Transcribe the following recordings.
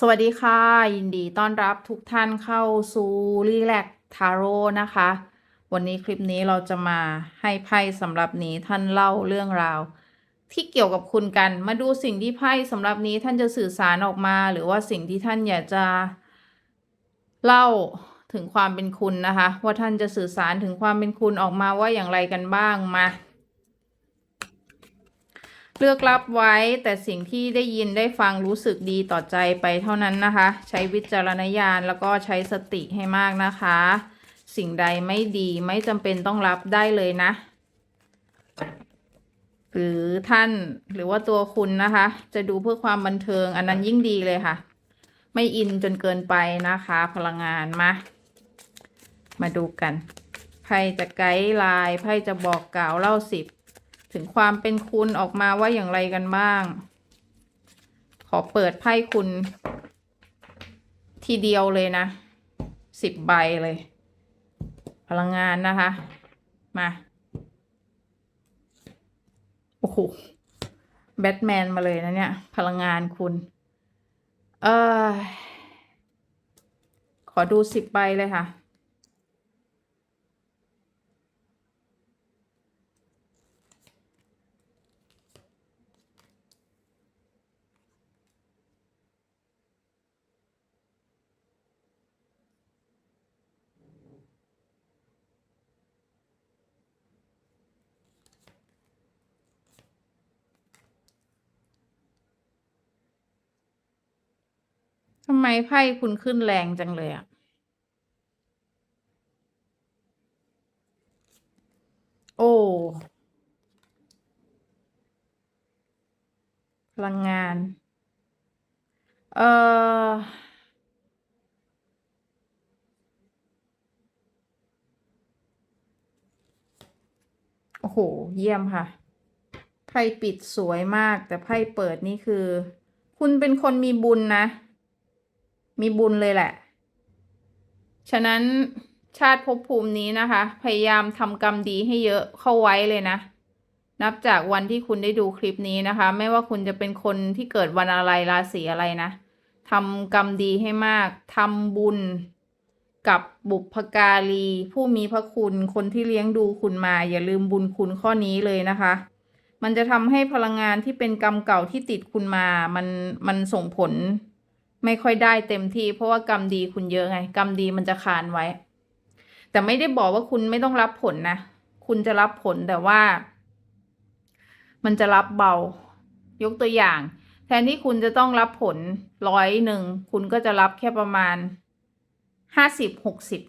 สวัสดีค่ะ ยินดีต้อนรับทุกท่านเข้าสู่รีแลกทาโร่นะคะ วันนี้คลิปนี้เราจะมาให้ไพ่สำหรับนี้ท่านเล่าเรื่องราว ที่เกี่ยวกับคุณกันมาดูสิ่งที่ไพ่สำหรับนี้ท่านจะสื่อสารออกมา หรือว่าสิ่งที่ท่านอยากจะเล่าถึงความเป็นคุณนะคะ ว่าท่านจะสื่อสารถึงความเป็นคุณออกมาว่าอย่างไรกันบ้างมา เลือกรับไว้แต่สิ่งที่ได้ยินได้ฟังรู้สึกดีต่อใจไปเท่านั้นนะคะ ใช้วิจารณญาณแล้วก็ใช้สติให้มากนะคะ สิ่งใดไม่ดีไม่จำเป็นต้องรับได้เลยนะ หรือท่านหรือว่าตัวคุณนะคะ จะดูเพื่อความบันเทิงอันนั้นยิ่งดีเลยค่ะ ไม่อินจนเกินไปนะคะ พลังงานมามาดูกันไพ่จะไกด์ไลน์ไพ่จะบอกกล่าวเล่าสิบ ถึงความเป็นคุณออกมาว่าอย่างไรกันบ้าง ขอเปิดไพ่คุณ ทีเดียวเลยนะสิบใบเลย พลังงานนะคะ มาโอ้โหแบทแมนมาเลยนะเนี่ย พลังงานคุณ เออขอดูสิบใบเลยค่ะ ทำไมไพ่คุณขึ้นแรงจังเลยอะโอ้ พลังงาน เอ่อ โอ้โห เยี่ยมค่ะ ไพ่ปิดสวยมาก แต่ไพ่เปิดนี่คือ คุณเป็นคนมีบุญนะ มีบุญเลยแหละ ฉะนั้นชาติภพภูมินี้นะคะ พยายามทำกรรมดีให้เยอะเข้าไว้เลยนะ นับจากวันที่คุณได้ดูคลิปนี้นะคะ ไม่ว่าคุณจะเป็นคนที่เกิดวันอะไรราศีอะไรนะทำกรรมดีให้มากทำบุญกับบุพการี ผู้มีพระคุณคนที่เลี้ยงดูคุณมา อย่าลืมบุญคุณข้อนี้เลยนะคะ มันจะทำให้พลังงานที่เป็นกรรมเก่าที่ติดคุณมา มันมันส่งผล ไม่ค่อยได้เต็มที่ เพราะว่ากรรมดีคุณเยอะไง กรรมดีมันจะคานไว้ แต่ไม่ได้บอกว่าคุณไม่ต้องรับผลนะ คุณจะรับผลแต่ว่า มันจะรับเบา ยกตัวอย่าง แทนที่คุณจะต้องรับผลร้อยหนึ่งคุณก็จะรับแค่ประมาณห้าสิบหกสิบ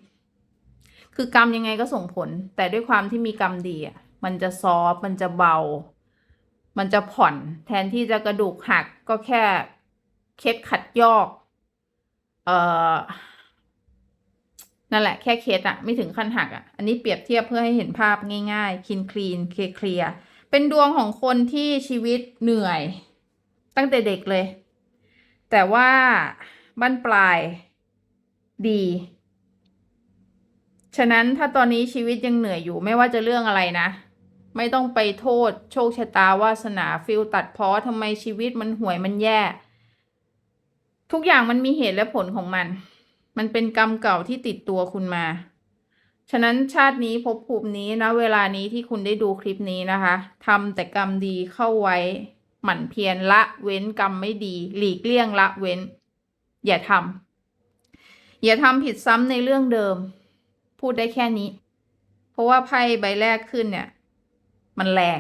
คือกรรมยังไงก็ส่งผล แต่ด้วยความที่มีกรรมดีอะมันจะซอฟมันจะเบา มันจะผ่อน แทนที่จะกระดูกหักก็แค่ เคล็ดขัดยอก เอ่อ นั่นแหละ แค่เคสอะไม่ถึงขั้นหักอะอันนี้เปรียบเทียบเพื่อให้เห็นภาพง่ายๆคินคลีนเคลียร์เป็นดวงของคนที่ชีวิตเหนื่อย ตั้งแต่เด็กเลย แต่ว่าบั้นปลายดี ฉะนั้นถ้าตอนนี้ชีวิตยังเหนื่อยอยู่ไม่ว่าจะเรื่องอะไรนะ ไม่ต้องไปโทษ โชคชะตาวาสนาฟิลตัดเพราะทำไมชีวิตมันห่วยมันแย่ ทุกอย่างมันมีเหตุและผลของมัน มันเป็นกรรมเก่าที่ติดตัวคุณมา ฉะนั้นชาตินี้ภพภูมินี้นะเวลานี้ที่คุณได้ดูคลิปนี้นะคะทำแต่กรรมดีเข้าไว้ หมั่นเพียรละเว้นกรรมไม่ดี หลีกเลี่ยงละเว้น อย่าทำอย่าทำผิดซ้ำในเรื่องเดิม พูดได้แค่นี้ เพราะว่าไพ่ใบแรกขึ้นเนี่ย มันแรง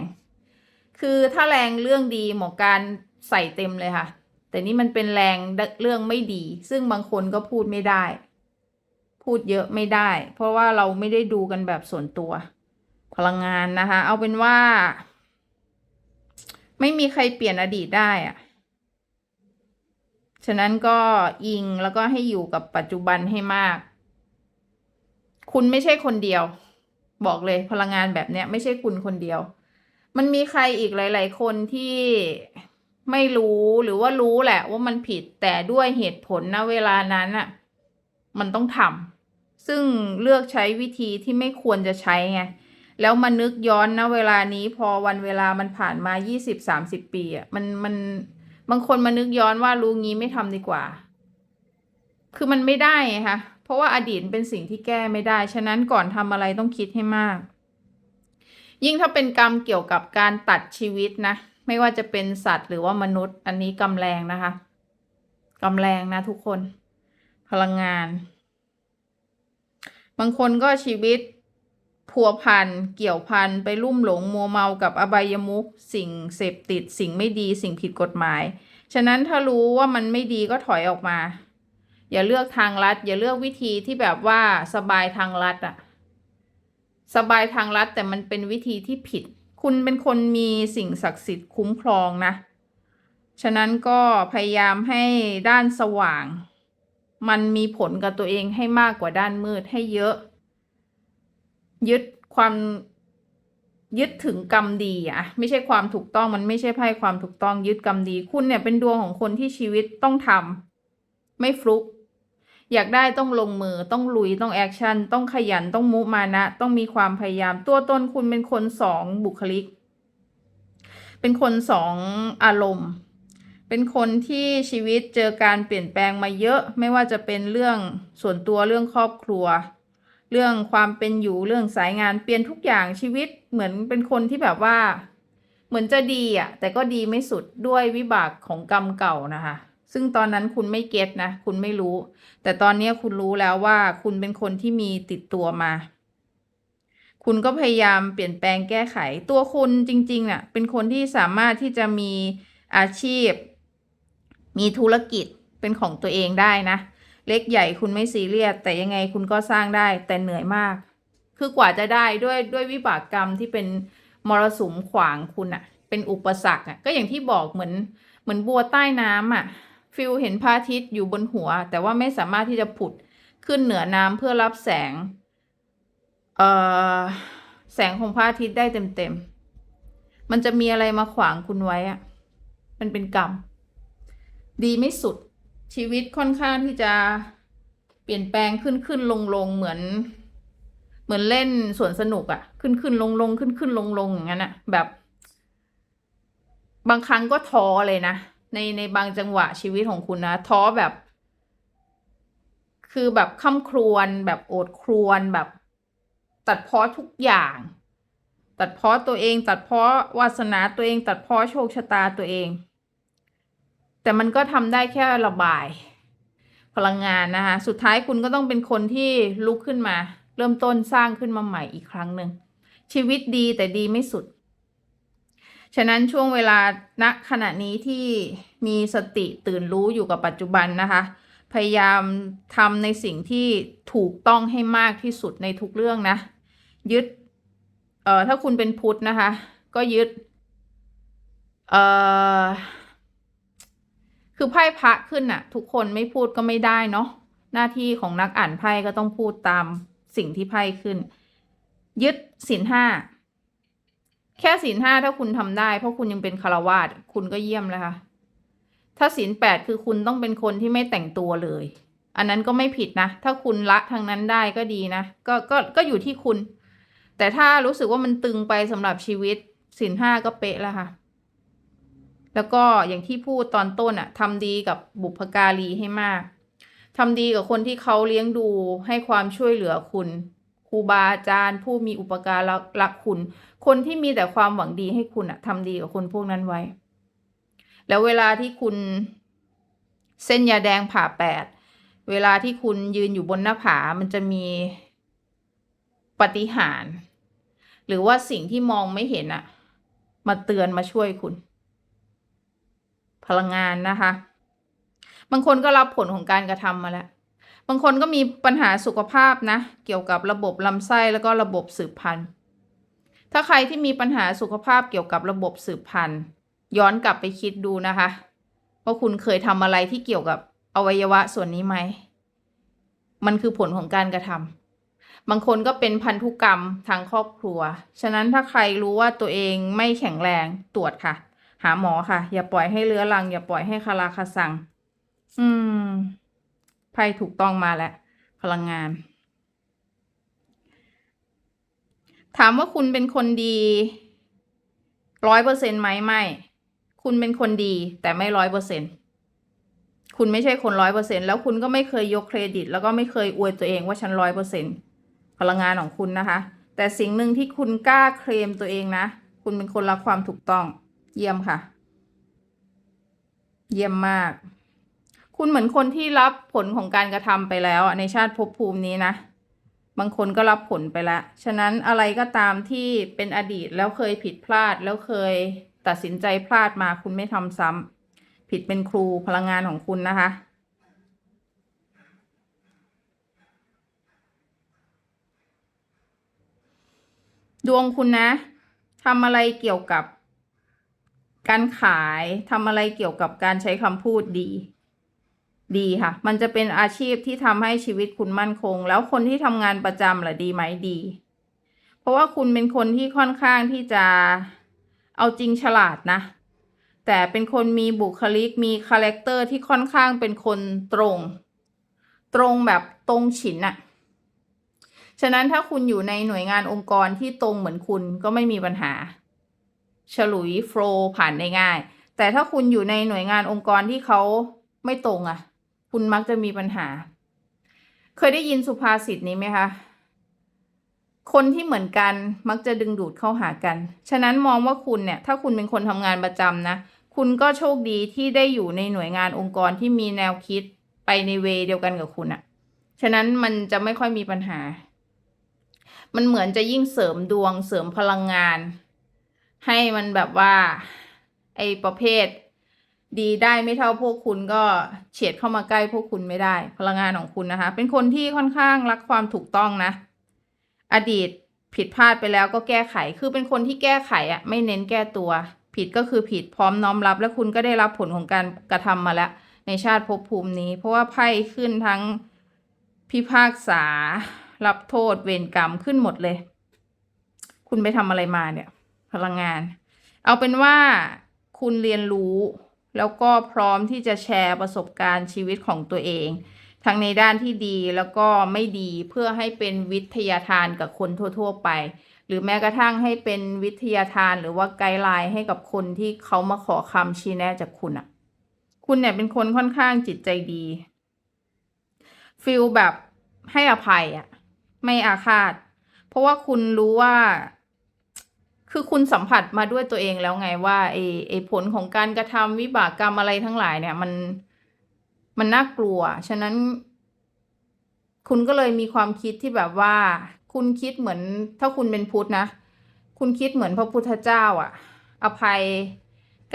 คือถ้าแรงเรื่องดีหมอการใส่เต็มเลยค่ะ แต่นี่มันเป็นแรงเรื่องไม่ดี ซึ่งบางคนก็พูดไม่ได้ พูดเยอะไม่ได้ เพราะว่าเราไม่ได้ดูกันแบบส่วนตัว พลังงานนะคะ เอาเป็นว่า ไม่มีใครเปลี่ยนอดีตได้อะฉะนั้นก็อิงแล้วก็ให้อยู่กับปัจจุบันให้มาก คุณไม่ใช่คนเดียว บอกเลยพลังงานแบบเนี้ย ไม่ใช่คุณคนเดียว มันมีใครอีกหลาย ๆ คนที่ ไม่รู้หรือว่ารู้แหละว่ามันผิดแต่ด้วยเหตุผลนะเวลานั้นอะมันต้องทำซึ่งเลือกใช้วิธีที่ไม่ควรจะใช้ไงแล้วมานึกย้อนนะเวลานี้พอวันเวลามันผ่านมายี่สิบสามสิบปีอะมันมันบางคนมานึกย้อนว่ารู้งี้ไม่ทำดีกว่า คือมันไม่ได้ไงคะเพราะว่าอดีตเป็นสิ่งที่แก้ไม่ได้ ฉะนั้นก่อนทำอะไรต้องคิดให้มาก ยิ่งถ้าเป็นกรรมเกี่ยวกับการตัดชีวิตนะ ไม่ว่าจะเป็นสัตว์หรือว่ามนุษย์ อันนี้กรรมแรงนะคะกรรมแรงนะทุกคน พลังงาน บางคนก็ชีวิตพัวพันเกี่ยวพันไปลุ่มหลงมัวเมากับอบายมุขสิ่งเสพติดสิ่งไม่ดีสิ่งผิดกฎหมาย ฉะนั้นถ้ารู้ว่ามันไม่ดีก็ถอยออกมา อย่าเลือกทางลัด อย่าเลือกวิธีที่แบบว่าสบายทางลัดอะสบายทางลัดแต่มันเป็นวิธีที่ผิด คุณเป็นคนมีสิ่งศักดิ์สิทธิ์คุ้มครองนะ ฉะนั้นก็พยายามให้ด้านสว่าง มันมีผลกับตัวเองให้มากกว่าด้านมืดให้เยอะ ยึดความยึดถึงกรรมดีอะไม่ใช่ความถูกต้องมันไม่ใช่ไพ่ความถูกต้องยึดกรรมดี คุณเนี่ยเป็นดวงของคนที่ชีวิตต้องทำไม่ฟลุก อยากได้ต้องลงมือต้องลุยต้องแอคชั่น ต้องขยันต้องมุมานะ ต้องมีความพยายาม ตัวตนคุณเป็นคนสองบุคลิก เป็นคนสองอารมณ์ เป็นคนที่ชีวิตเจอการเปลี่ยนแปลงมาเยอะ ไม่ว่าจะเป็นเรื่องส่วนตัวเรื่องครอบครัว เรื่องความเป็นอยู่เรื่องสายงานเปลี่ยนทุกอย่างชีวิตเหมือนเป็นคนที่แบบว่า เหมือนจะดีอะแต่ก็ดีไม่สุดด้วยวิบากของกรรมเก่านะคะ ซึ่งตอนนั้นคุณไม่เก็ตนะ คุณไม่รู้ แต่ตอนนี้คุณรู้แล้วว่าคุณเป็นคนที่มีติดตัวมา คุณก็พยายามเปลี่ยนแปลงแก้ไข ตัวคุณจริงๆน่ะ เป็นคนที่สามารถที่จะมีอาชีพ มีธุรกิจเป็นของตัวเองได้นะ เล็กใหญ่คุณไม่ซีเรียส แต่ยังไงคุณก็สร้างได้ แต่เหนื่อยมาก คือกว่าจะได้ด้วยด้วยวิบากกรรมที่เป็นมรสุมขวางคุณอะเป็นอุปสรรคอะก็อย่างที่บอกเหมือนเหมือนบัวใต้น้ำอะ ฟิลเห็นพระอาทิตย์อยู่บนหัว แต่ว่าไม่สามารถที่จะผุดขึ้นเหนือน้ำเพื่อรับแสงเอ่อแสงของพระอาทิตย์ได้เต็มๆ มันจะมีอะไรมาขวางคุณไว้อะมันเป็นกรรม ดีไม่สุด ชีวิตค่อนข้างที่จะเปลี่ยนแปลงขึ้นขึ้นลงลงเหมือน เหมือนเล่นสวนสนุกอะขึ้นขึ้นลงลงขึ้นขึ้นลงลงอย่างนั้นอะแบบ บางครั้งก็ท้อเลยนะ ในในบางจังหวะชีวิตของคุณนะท้อแบบ คือแบบค่ำครวญแบบโอดครวญแบบ ตัดเพ้อทุกอย่าง ตัดเพ้อตัวเอง ตัดเพ้อวาสนาตัวเอง ตัดเพ้อโชคชะตาตัวเอง แต่มันก็ทำได้แค่ระบาย พลังงานนะคะสุดท้ายคุณก็ต้องเป็นคนที่ลุกขึ้นมา เริ่มต้นสร้างขึ้นมาใหม่อีกครั้งหนึ่งชีวิตดีแต่ดีไม่สุด ฉะนั้นช่วงเวลาณขณะนี้ที่มีสติตื่นรู้อยู่กับปัจจุบันนะคะ พยายามทำในสิ่งที่ถูกต้องให้มากที่สุดในทุกเรื่องนะ ยึดเอ่อถ้าคุณเป็นพุทธนะคะ ก็ยึดเอ่อคือไพ่พระขึ้นน่ะ ทุกคนไม่พูดก็ไม่ได้เนาะหน้าที่ของนักอ่านไพ่ก็ต้องพูดตามสิ่งที่ไพ่ขึ้น ยึดศีลห้า แค่ศีลห้าถ้าคุณทำได้ เพราะคุณยังเป็นคารวาสคุณก็เยี่ยมแล้วค่ะ ถ้าศีลแปดคือคุณต้องเป็นคนที่ไม่แต่งตัวเลย อันนั้นก็ไม่ผิดนะ ถ้าคุณละทางนั้นได้ก็ดีนะ ก็ก็ก็อยู่ที่คุณ แต่ถ้ารู้สึกว่ามันตึงไปสำหรับชีวิตศีลห้าก็เป๊ะแล้วค่ะ แล้วก็อย่างที่พูดตอนต้นอะทำดีกับบุพการีให้มากทำดีกับคนที่เขาเลี้ยงดูให้ความช่วยเหลือคุณครูบาอาจารย์ผู้มีอุปการะรักคุณ คนที่มีแต่ความหวังดีให้คุณอะทำดีกับคนพวกนั้นไว้ แล้วเวลาที่คุณเส้นยาแดงผ่าแปด เวลาที่คุณยืนอยู่บนหน้าผา มันจะมีปฏิหาร หรือว่าสิ่งที่มองไม่เห็นอะมาเตือนมาช่วยคุณ พลังงานนะคะ บางคนก็รับผลของการกระทำมาแล้วบางคนก็มีปัญหาสุขภาพนะ เกี่ยวกับระบบลำไส้แล้วก็ระบบสืบพันธุ์ ถ้าใครที่มีปัญหาสุขภาพเกี่ยวกับระบบสืบพันธุ์ ย้อนกลับไปคิดดูนะคะว่าคุณเคยทำอะไรที่เกี่ยวกับอวัยวะส่วนนี้ไหม มันคือผลของการกระทำบางคนก็เป็นพันธุกรรมทางครอบครัว ฉะนั้นถ้าใครรู้ว่าตัวเองไม่แข็งแรงตรวจค่ะ หาหมอค่ะ อย่าปล่อยให้เลื้อรัง อย่าปล่อยให้คาราคาซัง อืมไพ่ถูกต้องมาแล้วพลังงาน ถามว่าคุณเป็นคนดีร้อยเปอร์เซ็นต์ไหมไม่ คุณเป็นคนดีแต่ไม่ร้อยเปอร์เซ็นต์คุณไม่ใช่คนร้อยเปอร์เซ็นแล้วคุณก็ไม่เคยยกเครดิต แล้วก็ไม่เคยอวยตัวเองว่าฉันร้อยเปอร์เซ็นพลังงานของคุณนะคะ แต่สิ่งหนึ่งที่คุณกล้าเคลมตัวเองนะ คุณเป็นคนรักความถูกต้อง เยี่ยมค่ะ เยี่ยมมาก คุณเหมือนคนที่รับผลของการกระทำไปแล้วในชาติภพภูมินี้นะ บางคนก็รับผลไปแล้วฉะนั้นอะไรก็ตามที่เป็นอดีตแล้วเคยผิดพลาดแล้วเคยตัดสินใจพลาดมาคุณไม่ทำซ้ำผิดเป็นครูพลังงานของคุณนะคะ ดวงคุณนะทำอะไรเกี่ยวกับการขายทำอะไรเกี่ยวกับการใช้คำพูดดี ดีค่ะ มันจะเป็นอาชีพที่ทำให้ชีวิตคุณมั่นคง แล้วคนที่ทำงานประจำล่ะดีไหมดี เพราะว่าคุณเป็นคนที่ค่อนข้างที่จะเอาจริงฉลาดนะ แต่เป็นคนมีบุคลิกมีคาแรคเตอร์ที่ค่อนข้างเป็นคนตรง ตรงแบบตรงฉินอะฉะนั้นถ้าคุณอยู่ในหน่วยงานองค์กรที่ตรงเหมือนคุณก็ไม่มีปัญหา ฉลุยโฟล์ผ่านได้ง่าย แต่ถ้าคุณอยู่ในหน่วยงานองค์กรที่เขาไม่ตรงอะ่ะ คุณมักจะมีปัญหา เคยได้ยินสุภาษิตนี้ไหมคะ คนที่เหมือนกันมักจะดึงดูดเข้าหากัน ฉะนั้นมองว่าคุณเนี่ย ถ้าคุณเป็นคนทำงานประจำนะ คุณก็โชคดีที่ได้อยู่ในหน่วยงานองค์กรที่มีแนวคิดไปในเวเดียวกันกับคุณอะฉะนั้นมันจะไม่ค่อยมีปัญหา มันเหมือนจะยิ่งเสริมดวงเสริมพลังงาน ให้มันแบบว่า ไอประเภท ดีได้ไม่เท่าพวกคุณก็เฉียดเข้ามาใกล้พวกคุณไม่ได้ พลังงานของคุณนะคะ เป็นคนที่ค่อนข้างรักความถูกต้องนะ อดีตผิดพลาดไปแล้วก็แก้ไข คือเป็นคนที่แก้ไขอะ่ะไม่เน้นแก้ตัว ผิดก็คือผิดพร้อมน้อมรับ และคุณก็ได้รับผลของการกระทำมาแล้ว ในชาติภพภูมินี้ เพราะว่าไพ่ขึ้นทั้งพิพากษา รับโทษเวรกรรมขึ้นหมดเลย คุณไปทำอะไรมาเนี่ย พลังงาน เอาเป็นว่าคุณเรียนรู้ แล้วก็พร้อมที่จะแชร์ประสบการณ์ชีวิตของตัวเอง ทั้งในด้านที่ดีแล้วก็ไม่ดีเพื่อให้เป็นวิทยาทานกับคนทั่ว ๆ ไป หรือแม้กระทั่งให้เป็นวิทยาทานหรือว่าไกด์ไลน์ให้กับคนที่เขามาขอคำชี้แนะจากคุณอะคุณเนี่ยเป็นคนค่อนข้างจิตใจดีฟิลแบบให้อภัยอะไม่อาฆาต เพราะว่าคุณรู้ว่า คือคุณสัมผัสมาด้วยตัวเองแล้วไงว่าไอ้ไอ้ผลของการกระทำวิบากกรรมอะไรทั้งหลายเนี่ย มันมันน่ากลัว ฉะนั้น คุณก็เลยมีความคิดที่แบบว่า คุณคิดเหมือน ถ้าคุณเป็นพุทธนะ คุณคิดเหมือนพระพุทธเจ้าอะอภัย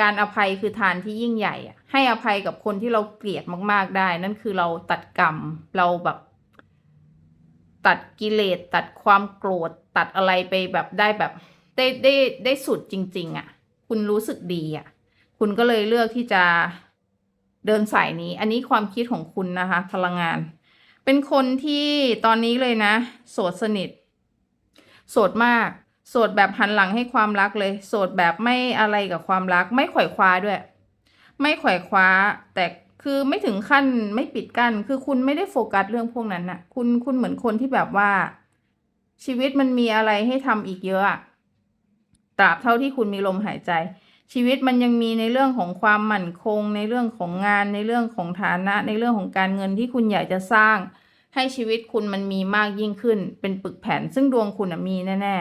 การอภัยคือทานที่ยิ่งใหญ่อะให้อภัยกับคนที่เราเกลียดมากๆได้ นั่นคือเราตัดกรรม เราแบบ ตัดกิเลสตัดความโกรธตัดอะไรไปแบบได้แบบ ได้ได้ได้สุดจริง ๆอะ่ะ คุณรู้สึกดีอะ่ะ คุณก็เลยเลือกที่จะเดินสายนี้ อันนี้ความคิดของคุณนะคะ พลังงาน เป็นคนที่ตอนนี้เลยนะ โสดสนิท โสดมาก โสดแบบหันหลังให้ความรักเลย โสดแบบไม่อะไรกับความรัก ไม่ขวอยคว้าด้วย ไม่ขวอยคว้า แต่คือไม่ถึงขั้นไม่ปิดกั้น คือคุณไม่ได้โฟกัสเรื่องพวกนั้นนะคุณคุณเหมือนคนที่แบบว่า ชีวิตมันมีอะไรให้ทำอีกเยอะ ตราบเท่าที่คุณมีลมหายใจ ชีวิตมันยังมีในเรื่องของความมั่นคง ในเรื่องของงาน ในเรื่องของฐานะ ในเรื่องของการเงินที่คุณอยากจะสร้าง ให้ชีวิตคุณมันมีมากยิ่งขึ้น เป็นปึกแผ่น ซึ่งดวงคุณมีแน่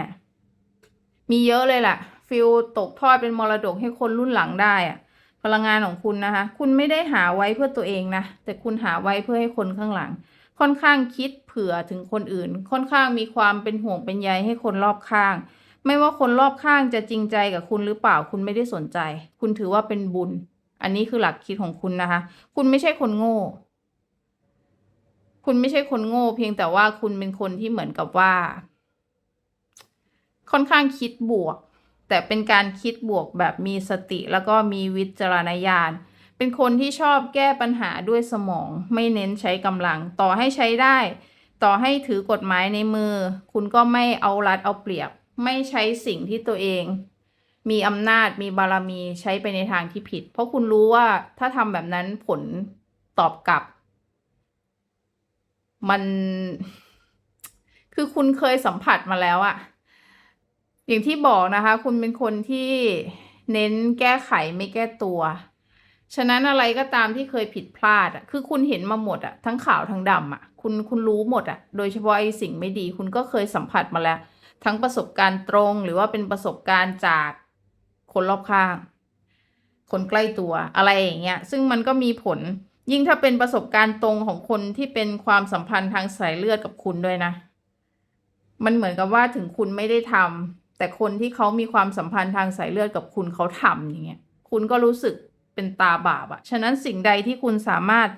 ๆ มีเยอะเลยล่ะฟิลตกทอดเป็นมรดกให้คนรุ่นหลังได้อะพลังงานของคุณนะคะ คุณไม่ได้หาไว้เพื่อตัวเองนะ แต่คุณหาไว้เพื่อให้คนข้างหลัง ค่อนข้างคิดเผื่อถึงคนอื่น ค่อนข้างมีความเป็นห่วงเป็นใยให้คนรอบข้าง ไม่ว่าคนรอบข้างจะจริงใจกับคุณหรือเปล่าคุณไม่ได้สนใจ คุณถือว่าเป็นบุญ อันนี้คือหลักคิดของคุณนะคะ คุณไม่ใช่คนโง่ คุณไม่ใช่คนโง่ เพียงแต่ว่าคุณเป็นคนที่เหมือนกับว่า ค่อนข้างคิดบวก แต่เป็นการคิดบวกแบบมีสติแล้วก็มีวิจารณญาณเป็นคนที่ชอบแก้ปัญหาด้วยสมอง ไม่เน้นใช้กำลัง ต่อให้ใช้ได้ ต่อให้ถือกฎหมายในมือ คุณก็ไม่เอารัดเอาเปรียบ ไม่ใช้สิ่งที่ตัวเอง มีอำนาจมีบารมีใช้ไปในทางที่ผิด เพราะคุณรู้ว่าถ้าทำแบบนั้นผลตอบกลับ มันคือคุณเคยสัมผัสมาแล้วอะอย่างที่บอกนะคะ คุณเป็นคนที่เน้นแก้ไขไม่แก้ตัว ฉะนั้นอะไรก็ตามที่เคยผิดพลาดอะคือคุณเห็นมาหมดอะทั้งขาวทั้งดำอะคุณคุณรู้หมดอะโดยเฉพาะไอ้สิ่งไม่ดี คุณก็เคยสัมผัสมาแล้ว ทั้งประสบการณ์ตรงหรือว่าเป็นประสบการณ์จากคนรอบข้าง คนใกล้ตัวอะไรอย่างเงี้ย ซึ่งมันก็มีผลยิ่งถ้าเป็นประสบการณ์ตรงของคนที่เป็นความสัมพันธ์ทางสายเลือดกับคุณด้วยนะ มันเหมือนกับว่าถึงคุณไม่ได้ทำแต่คนที่เขามีความสัมพันธ์ทางสายเลือดกับคุณเขาทำอย่างเงี้ย คุณก็รู้สึกเป็นตาบาปอะฉะนั้นสิ่งใดที่คุณสามารถ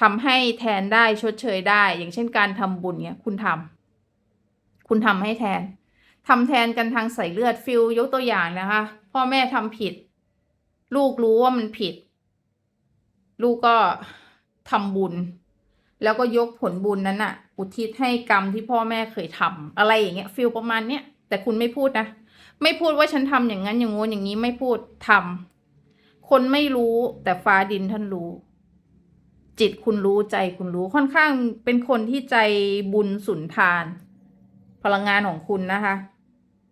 ทำให้แทนได้ชดเชยได้ อย่างเช่นการทำบุญเนี้ย คุณทำคุณทำให้แทน ทำแทนกันทางสายเลือดฟิลยกตัวอย่างนะคะ พ่อแม่ทำผิด ลูกรู้ว่ามันผิด ลูกก็ทำบุญ แล้วก็ยกผลบุญนั้นอะอุทิศให้กรรมที่พ่อแม่เคยทำอะไรอย่างเงี้ยฟิลประมาณเนี้ยแต่คุณไม่พูดนะไม่พูดว่าฉันทำอย่างนั้นอย่างงู้นอย่างนี้ไม่พูดทำคนไม่รู้แต่ฟ้าดินท่านรู้ จิตคุณรู้ใจคุณรู้ค่อนข้างเป็นคนที่ใจบุญสุนทาน พลังงานของคุณนะคะ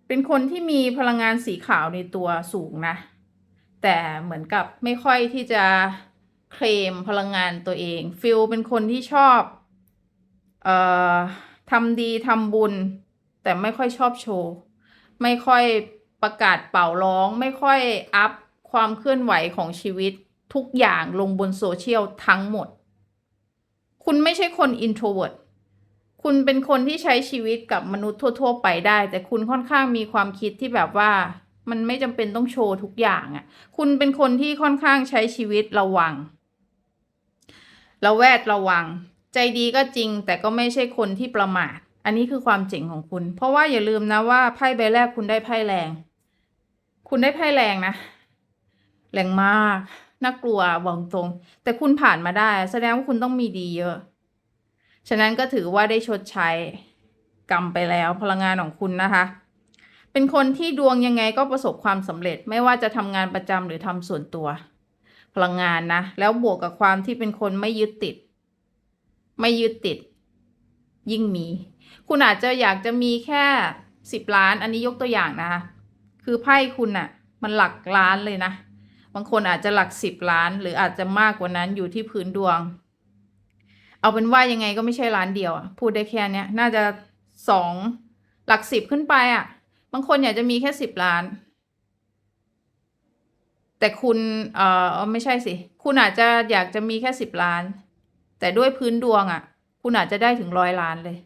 เป็นคนที่มีพลังงานสีขาวในตัวสูงนะ แต่เหมือนกับไม่ค่อยที่จะเคลมพลังงานตัวเอง ฟิลเป็นคนที่ชอบเอ่อทำดีทำบุญ แต่ไม่ค่อยชอบโชว์ ไม่ค่อยประกาศเป่าร้อง ไม่ค่อยอัพความเคลื่อนไหวของชีวิตทุกอย่างลงบนโซเชียลทั้งหมด คุณไม่ใช่คน introvert คุณเป็นคนที่ใช้ชีวิตกับมนุษย์ทั่ว ๆ ไปได้ แต่คุณค่อนข้างมีความคิดที่แบบว่ามันไม่จำเป็นต้องโชว์ทุกอย่างอะ่ะ คุณเป็นคนที่ค่อนข้างใช้ชีวิตระวัง ระแวดระวัง ใจดีก็จริง แต่ก็ไม่ใช่คนที่ประมาท อันนี้คือความเจ๋งของคุณ เพราะว่าอย่าลืมนะว่าไพ่ใบแรกคุณได้ไพ่แรง คุณได้ไพ่แรงนะ แรงมาก น่ากลัวบอกตรง แต่คุณผ่านมาได้ แสดงว่าคุณต้องมีดีเยอะ ฉะนั้นก็ถือว่าได้ชดใช้กรรมไปแล้วพลังงานของคุณนะคะ เป็นคนที่ดวงยังไงก็ประสบความสำเร็จไม่ว่าจะทำงานประจำหรือทำส่วนตัว พลังงานนะ แล้วบวกกับความที่เป็นคนไม่ยึดติด ไม่ยึดติด ยิ่งมี คุณอาจจะอยากจะมีแค่สิบล้าน อันนี้ยกตัวอย่างนะคะ คือไพ่คุณอะมันหลักล้านเลยนะ บางคนอาจจะหลักสิบล้าน หรืออาจจะมากกว่านั้นอยู่ที่พื้นดวง เอาเป็นว่ายังไงก็ไม่ใช่ล้านเดียวอะพูดได้แค่เนี้ยน่าจะสองหลักสิบขึ้นไปอะบางคนอยากจะมีแค่สิบล้าน แต่คุณเอ่อไม่ใช่สิ คุณอาจจะอยากจะมีแค่สิบล้าน แต่ด้วยพื้นดวงอะคุณอาจจะได้ถึงร้อยล้านเลย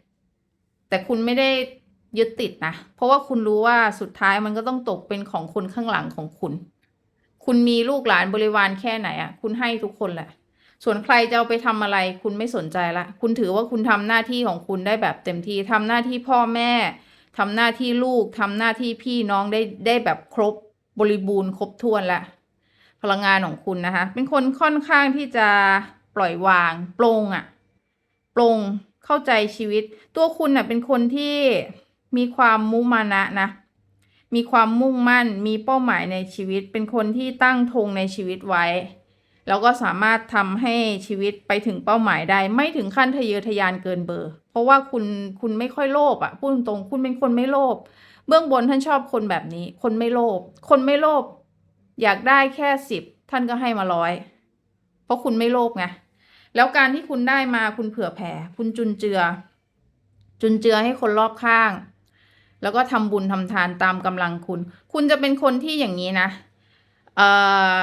แต่คุณไม่ได้ยึดติดนะ เพราะว่าคุณรู้ว่าสุดท้ายมันก็ต้องตกเป็นของคนข้างหลังของคุณ คุณมีลูกหลานบริวารแค่ไหนอะคุณให้ทุกคนแหละ ส่วนใครจะเอาไปทำอะไรคุณไม่สนใจละ คุณถือว่าคุณทำหน้าที่ของคุณได้แบบเต็มที่ทำหน้าที่พ่อแม่ทำหน้าที่ลูกทำหน้าที่พี่น้องได้ได้แบบครบบริบูรณ์ครบถ้วนละ พลังงานของคุณนะคะ เป็นคนค่อนข้างที่จะปล่อยวางโปร่งอะโปร่งเข้าใจชีวิต ตัวคุณน่ะเป็นคนที่มีความมุมานะนะมีความมุ่งมั่น มีเป้าหมายในชีวิต เป็นคนที่ตั้งธงในชีวิตไว้ แล้วก็สามารถทำให้ชีวิตไปถึงเป้าหมายได้ ไม่ถึงขั้นทะเยอทะยานเกินเบอร์ เพราะว่าคุณคุณไม่ค่อยโลภอะพูดตรงคุณเป็นคนไม่โลภเบื้องบนท่านชอบคนแบบนี้ คนไม่โลภคนไม่โลภอยากได้แค่สิบท่านก็ให้มาร้อยเพราะคุณไม่โลภไงแล้วการที่คุณได้มาคุณเผื่อแผ่ คุณจุนเจือ จุนเจือให้คนรอบข้าง แล้วก็ทำบุญทำทานตามกำลังคุณ คุณจะเป็นคนที่อย่างนี้นะ เอ่อ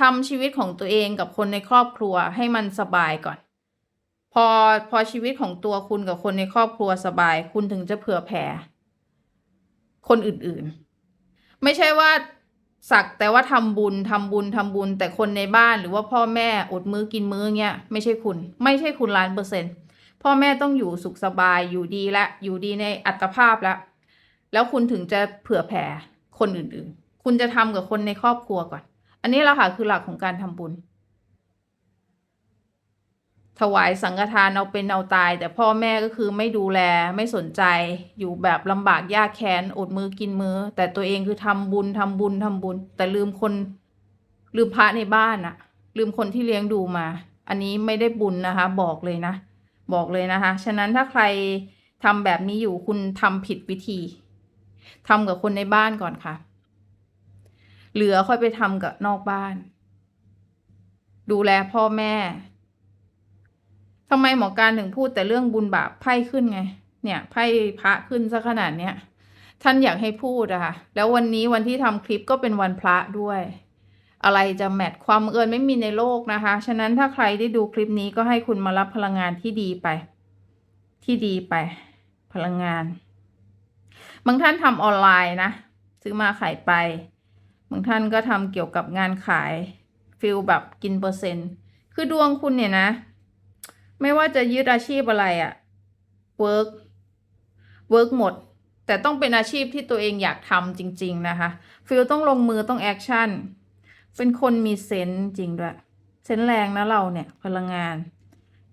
ทำชีวิตของตัวเองกับคนในครอบครัวให้มันสบายก่อน พอพอชีวิตของตัวคุณกับคนในครอบครัวสบาย คุณถึงจะเผื่อแผ่คนอื่นๆ ไม่ใช่ว่าสักแต่ว่าทำบุญทำบุญทำบุญ แต่คนในบ้านหรือว่าพ่อแม่อดมื้อกินมื้อเงี้ยไม่ใช่คุณ ไม่ใช่คุณล้านเปอร์เซ็นต์พ่อแม่ต้องอยู่สุขสบายอยู่ดีและอยู่ดีในอัตภาพแล้วแล้วคุณถึงจะเผื่อแผ่คนอื่นๆ คุณจะทำกับคนในครอบครัวก่อน อันนี้แหละค่ะคือหลักของการทำบุญ ถวายสังฆทานเอาเป็นเอาตาย แต่พ่อแม่ก็คือไม่ดูแลไม่สนใจอยู่แบบลำบากยากแค้นอดมือกินมือ แต่ตัวเองคือทำบุญทำบุญทำบุญ แต่ลืมคนลืมพระในบ้านอะลืมคนที่เลี้ยงดูมา อันนี้ไม่ได้บุญนะคะ บอกเลยนะ บอกเลยนะคะ ฉะนั้นถ้าใครทำแบบนี้อยู่คุณทำผิดวิธีทำกับคนในบ้านก่อนค่ะ เหลือค่อยไปทำกับนอกบ้าน ดูแลพ่อแม่ทำไมหมอการถึงพูดแต่เรื่องบุญบาปไพ่ขึ้นไง เนี่ยไพ่พระขึ้นซะขนาดเนี้ยท่านอยากให้พูดอะค่ะ แล้ววันนี้วันที่ทำคลิปก็เป็นวันพระด้วย อะไรจะแมทความเอิญไม่มีในโลกนะคะ ฉะนั้นถ้าใครได้ดูคลิปนี้ก็ให้คุณมารับพลังงานที่ดีไป ที่ดีไป พลังงาน บางท่านทำออนไลน์นะ ซื้อมาขายไป บางท่านก็ทำเกี่ยวกับงานขายฟิลแบบกินเปอร์เซ็นต์ คือดวงคุณเนี่ยนะ ไม่ว่าจะยึดอาชีพอะไรอะเวิร์กเวิร์กหมด แต่ต้องเป็นอาชีพที่ตัวเองอยากทำจริง ๆ นะคะ ฟิลต้องลงมือต้องแอคชั่น เป็นคนมีเซนส์จริงด้วย เซนส์แรงนะเราเนี่ยพลังงาน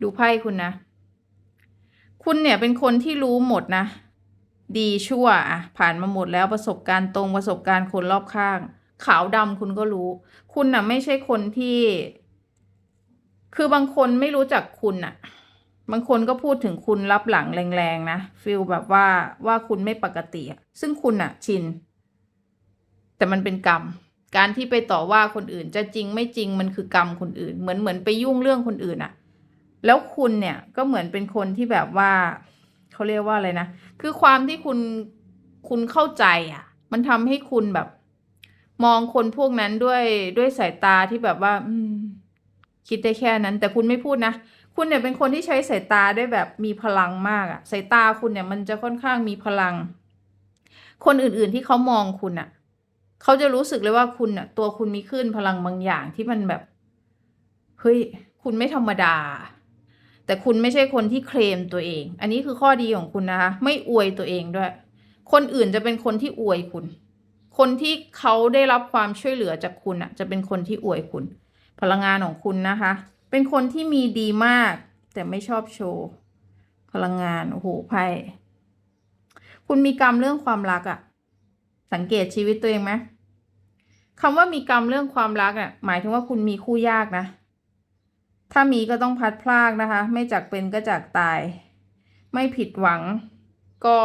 ดูไพ่คุณนะ คุณเนี่ยเป็นคนที่รู้หมดนะ ดีชั่วอะผ่านมาหมดแล้วประสบการณ์ตรงประสบการณ์คนรอบข้าง ขาวดำคุณก็รู้ คุณน่ะไม่ใช่คนที่ คือบางคนไม่รู้จักคุณน่ะ บางคนก็พูดถึงคุณรับหลังแรงๆนะฟีลแบบว่าว่าคุณไม่ปกติซึ่งคุณน่ะ ชิน แต่มันเป็นกรรม การที่ไปต่อว่าคนอื่น จะจริงไม่จริงมันคือกรรมคนอื่น เหมือนเหมือนไปยุ่งเรื่องคนอื่นอะแล้วคุณเนี่ยก็เหมือนเป็นคนที่แบบว่าเขาเรียกว่าอะไรนะ คือความที่คุณคุณเข้าใจอะ มันทำให้คุณแบบ มองคนพวกนั้นด้วยด้วยสายตาที่แบบว่า อืม คิดได้แค่นั้น แต่คุณไม่พูดนะคุณเนี่ยเป็นคนที่ใช้สายตาได้แบบมีพลังมากอะสายตาคุณเนี่ยมันจะค่อนข้างมีพลัง คนอื่นๆที่เขามองคุณอะเขาจะรู้สึกเลยว่าคุณอะตัวคุณมีคลื่นพลังบางอย่างที่มันแบบเฮ้ยคุณไม่ธรรมดา แต่คุณไม่ใช่คนที่เคลมตัวเอง อันนี้คือข้อดีของคุณนะคะ ไม่อวยตัวเองด้วย คนอื่นจะเป็นคนที่อวยคุณ คนที่เขาได้รับความช่วยเหลือจากคุณอะจะเป็นคนที่อวยคุณ พลังงานของคุณนะคะ เป็นคนที่มีดีมาก แต่ไม่ชอบโชว์พลังงานโอ้โหไพ่คุณมีกรรมเรื่องความรักอะสังเกตชีวิตตัวเองไหมคำว่ามีกรรมเรื่องความรักอะหมายถึงว่าคุณมีคู่ยากนะ ถ้ามีก็ต้องพัดพลากนะคะ ไม่จากเป็นก็จากตาย ไม่ผิดหวังก็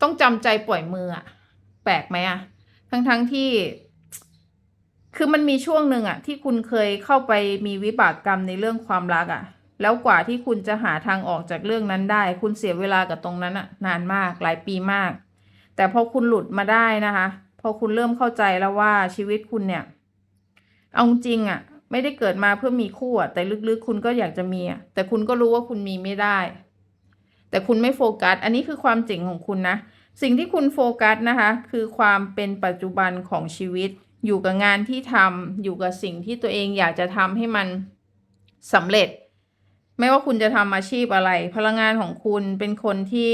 ต้องจำใจปล่อยมืออะ แปลกไหมอะทั้งๆทที่ คือมันมีช่วงหนึ่งอะที่คุณเคยเข้าไปมีวิบากกรรมในเรื่องความรักอะแล้วกว่าที่คุณจะหาทางออกจากเรื่องนั้นได้ คุณเสียเวลากับตรงนั้นอะนานมากหลายปีมาก แต่พอคุณหลุดมาได้นะคะ พอคุณเริ่มเข้าใจแล้วว่าชีวิตคุณเนี่ย เอาจริงอะไม่ได้เกิดมาเพื่อมีคู่อะแต่ลึกๆ คุณก็อยากจะมีอะแต่คุณก็รู้ว่าคุณมีไม่ได้ แต่คุณไม่โฟกัส อันนี้คือความจริงของคุณนะ สิ่งที่คุณโฟกัสนะคะ คือความเป็นปัจจุบันของชีวิต อยู่กับงานที่ทำอยู่กับสิ่งที่ตัวเองอยากจะทำให้มันสำเร็จ ไม่ว่าคุณจะทำอาชีพอะไร พลังงานของคุณเป็นคนที่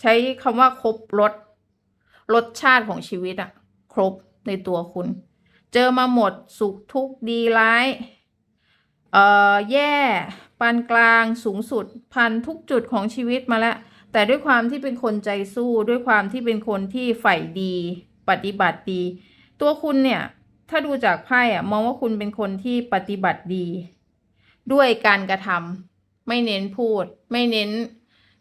ใช้คำว่าครบรสรสชาติของชีวิตอะครบในตัวคุณ เจอมาหมดสุขทุกข์ดีร้ายเอ่อแย่ ปานกลางสูงสุด พันทุกจุดของชีวิตมาแล้ว แต่ด้วยความที่เป็นคนใจสู้ด้วยความที่เป็นคนที่ใฝ่ดี ปฏิบัติดี ตัวคุณเนี่ย ถ้าดูจากไพ่อะมองว่าคุณเป็นคนที่ปฏิบัติดี ด้วยการกระทำไม่เน้นพูด ไม่เน้น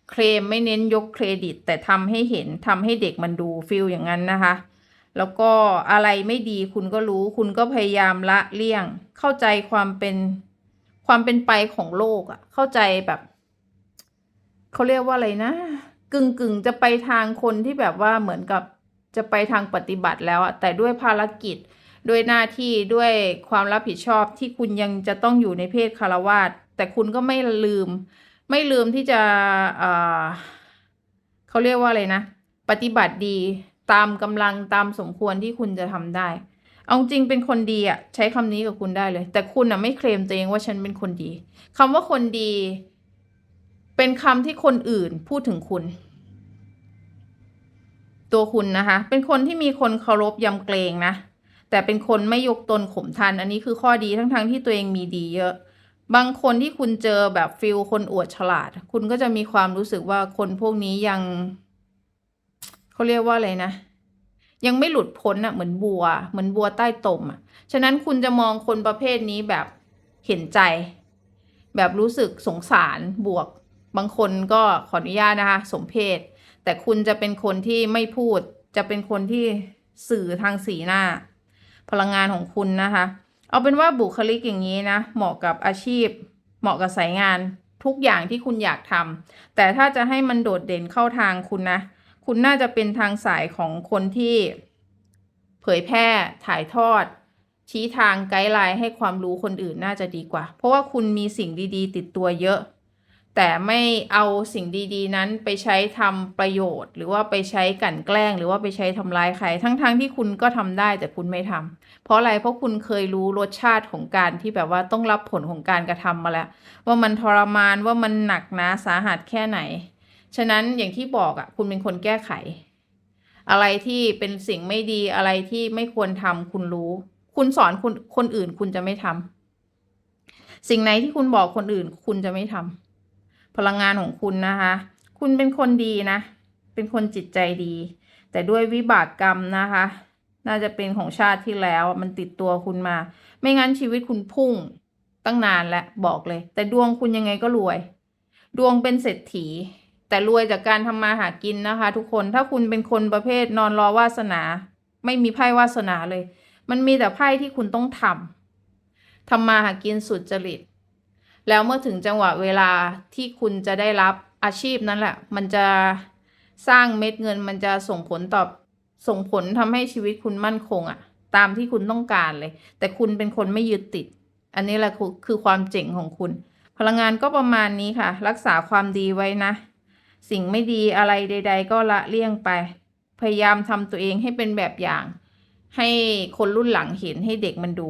เคลมไม่เน้นยกเครดิต แต่ทำให้เห็นทำให้เด็กมันดูฟิลอย่างนั้นนะคะ แล้วก็อะไรไม่ดีคุณก็รู้ คุณก็พยายามละเลี่ยง เข้าใจความเป็นความเป็นไปของโลกอะเข้าใจแบบ เขาเรียกว่าอะไรนะ กึ่งกึ่งจะไปทางคนที่แบบว่าเหมือนกับจะไปทางปฏิบัติแล้วอะแต่ด้วยภารกิจด้วยหน้าที่ด้วยความรับผิดชอบที่คุณยังจะต้องอยู่ในเพศคารวาสแต่คุณก็ไม่ลืม ไม่ลืมที่จะเเขาเรียกว่าอะไรนะ ปฏิบัติดีตามกำลังตามสมควรที่คุณจะทำได้ เอาจริงเป็นคนดีอะใช้คำนี้กับคุณได้เลย แต่คุณอะไม่เคลมตัวเองว่าฉันเป็นคนดีคำว่าคนดี เป็นคำที่คนอื่นพูดถึงคุณ ตัวคุณนะคะ เป็นคนที่มีคนเคารพยำเกรงนะ แต่เป็นคนไม่ยกตนข่มทัน อันนี้คือข้อดีทั้งๆทที่ตัวเองมีดีเยอะ บางคนที่คุณเจอแบบฟิลคนอวดฉลาด คุณก็จะมีความรู้สึกว่าคนพวกนี้ยังเขาเรียกว่าอะไรนะยังไม่หลุดพ้นอะเหมือนบัว เหมือนบัวใต้ตมอะฉะนั้นคุณจะมองคนประเภทนี้แบบเห็นใจ แบบรู้สึกสงสารบวก บางคนก็ขออนุญาตนะคะ สมเพศ แต่คุณจะเป็นคนที่ไม่พูด จะเป็นคนที่สื่อทางสีหน้า พลังงานของคุณนะคะ เอาเป็นว่าบุคลิกอย่างนี้นะ เหมาะกับอาชีพ เหมาะกับสายงานทุกอย่างที่คุณอยากทำ แต่ถ้าจะให้มันโดดเด่นเข้าทางคุณนะ คุณน่าจะเป็นทางสายของคนที่ เผยแพร่ ถ่ายทอด ชี้ทางไกด์ไลน์ให้ความรู้คนอื่นน่าจะดีกว่า เพราะว่าคุณมีสิ่งดี ๆ ติดตัวเยอะ แต่ไม่เอาสิ่งดีๆ นั้นไปใช้ทำประโยชน์ หรือว่าไปใช้กลั่นแกล้ง หรือว่าไปใช้ทำร้ายใคร ทั้งๆที่คุณก็ทำได้แต่คุณไม่ทำเพราะอะไรเพราะคุณเคยรู้รสชาติของการที่แบบว่าต้องรับผลของการกระทำมาแล้ว ว่ามันทรมานว่ามันหนักหนาสาหัสแค่ไหน ฉะนั้นอย่างที่บอกอะ่ะ คุณเป็นคนแก้ไข อะไรที่เป็นสิ่งไม่ดีอะไรที่ไม่ควรทำคุณรู้ คุณสอนคนคนอื่นคุณจะไม่ทำสิ่งไหนที่คุณบอกคนอื่น คุณจะไม่ทำ พลังงานของคุณนะคะ คุณเป็นคนดีนะ เป็นคนจิตใจดี แต่ด้วยวิบากกรรมนะคะ น่าจะเป็นของชาติที่แล้วมันติดตัวคุณมา ไม่งั้นชีวิตคุณพุ่งตั้งนานแล้วบอกเลย แต่ดวงคุณยังไงก็รวย ดวงเป็นเศรษฐี แต่รวยจากการทำมาหากินนะคะ ทุกคนถ้าคุณเป็นคนประเภทนอนรอวาสนา ไม่มีไพ่วาสนาเลย มันมีแต่ไพ่ที่คุณต้องทำทำมาหากินสุดจริต แล้วเมื่อถึงจังหวะเวลาที่คุณจะได้รับอาชีพนั้นแหละ มันจะสร้างเม็ดเงินมันจะส่งผลตอบส่งผลทำให้ชีวิตคุณมั่นคงอะตามที่คุณต้องการเลย แต่คุณเป็นคนไม่ยึดติด อันนี้แหละคือความเจ๋งของคุณ พลังงานก็ประมาณนี้ค่ะ รักษาความดีไว้นะ สิ่งไม่ดีอะไรใด ๆ ก็ละเลี่ยงไป พยายามทำตัวเองให้เป็นแบบอย่าง ให้คนรุ่นหลังเห็นให้เด็กมันดู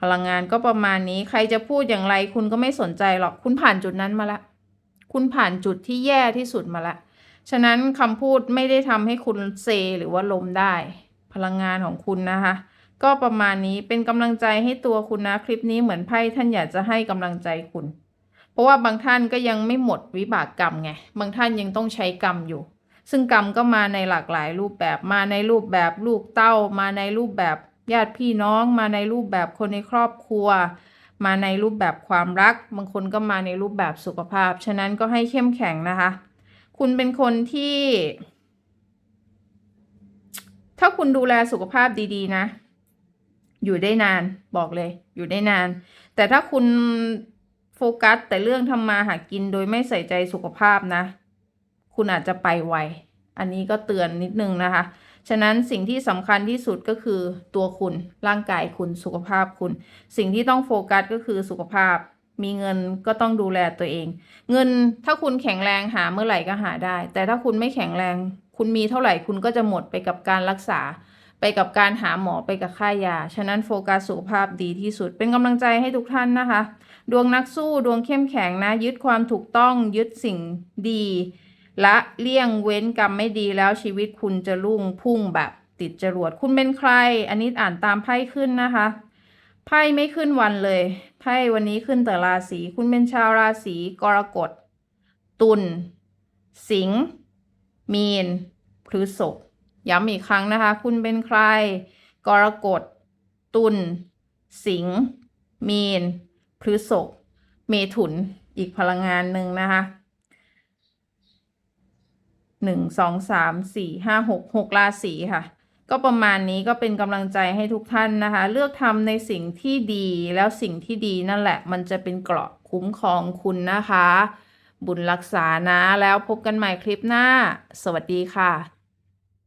พลังงานก็ประมาณนี้ใครจะพูดอย่างไรคุณก็ไม่สนใจหรอกคุณผ่านจุดนั้นมาละ คุณผ่านจุดที่แย่ที่สุดมาละ ฉะนั้นคำพูดไม่ได้ทำให้คุณเซหรือว่าล้มได้ พลังงานของคุณนะคะ ก็ประมาณนี้เป็นกำลังใจให้ตัวคุณนะ คลิปนี้เหมือนไพ่ท่านอยากจะให้กำลังใจคุณ เพราะว่าบางท่านก็ยังไม่หมดวิบากกรรมไงบางท่านยังต้องใช้กรรมอยู่ ซึ่งกรรมก็มาในหลากหลายรูปแบบมาในรูปแบบลูกเต้ามาในรูปแบบ ญาติพี่น้องมาในรูปแบบคนในครอบครัว มาในรูปแบบความรัก บางคนก็มาในรูปแบบสุขภาพ ฉะนั้นก็ให้เข้มแข็งนะคะ คุณเป็นคนที่ ถ้าคุณดูแลสุขภาพดีๆ นะ อยู่ได้นานบอกเลย อยู่ได้นาน แต่ถ้าคุณโฟกัสแต่เรื่องทำมาหากินโดยไม่ใส่ใจสุขภาพนะ คุณอาจจะไปไวอันนี้ก็เตือนนิดนึงนะคะ ฉะนั้นสิ่งที่สำคัญที่สุดก็คือตัวคุณร่างกายคุณสุขภาพคุณ สิ่งที่ต้องโฟกัสก็คือสุขภาพ มีเงินก็ต้องดูแลตัวเอง เงินถ้าคุณแข็งแรงหาเมื่อไหร่ก็หาได้ แต่ถ้าคุณไม่แข็งแรง คุณมีเท่าไหร่คุณก็จะหมดไปกับการรักษา ไปกับการหาหมอไปกับค่ายา ฉะนั้นโฟกัสสุขภาพดีที่สุด เป็นกำลังใจให้ทุกท่านนะคะ ดวงนักสู้ดวงเข้มแข็งนะยึดความถูกต้องยึดสิ่งดี ละเลี่ยงเว้นกรรมไม่ดีแล้วชีวิตคุณจะรุ่งพุ่งแบบติดจรวดคุณเป็นใคร อันนี้อ่านตามไพ่ขึ้นนะคะ ไพ่ไม่ขึ้นวันเลยไพ่วันนี้ขึ้นแต่ราศีคุณเป็นชาวราศีกรกฎ ตุลสิงห์มีนพฤษภย้ำอีกครั้งนะคะ คุณเป็นใคร กรกฎ ตุลสิงห์มีนพฤษภเมถุนอีกพลังงานหนึ่งนะคะ หนึ่งสองสามสี่ห้าหกหกราศีค่ะ ก็ประมาณนี้ก็เป็นกำลังใจให้ทุกท่านนะคะ เลือกทำในสิ่งที่ดีแล้วสิ่งที่ดีนั่นแหละ มันจะเป็นเกราะคุ้มครองคุณนะคะ บุญรักษานะแล้วพบกันใหม่คลิปหน้า สวัสดีค่ะ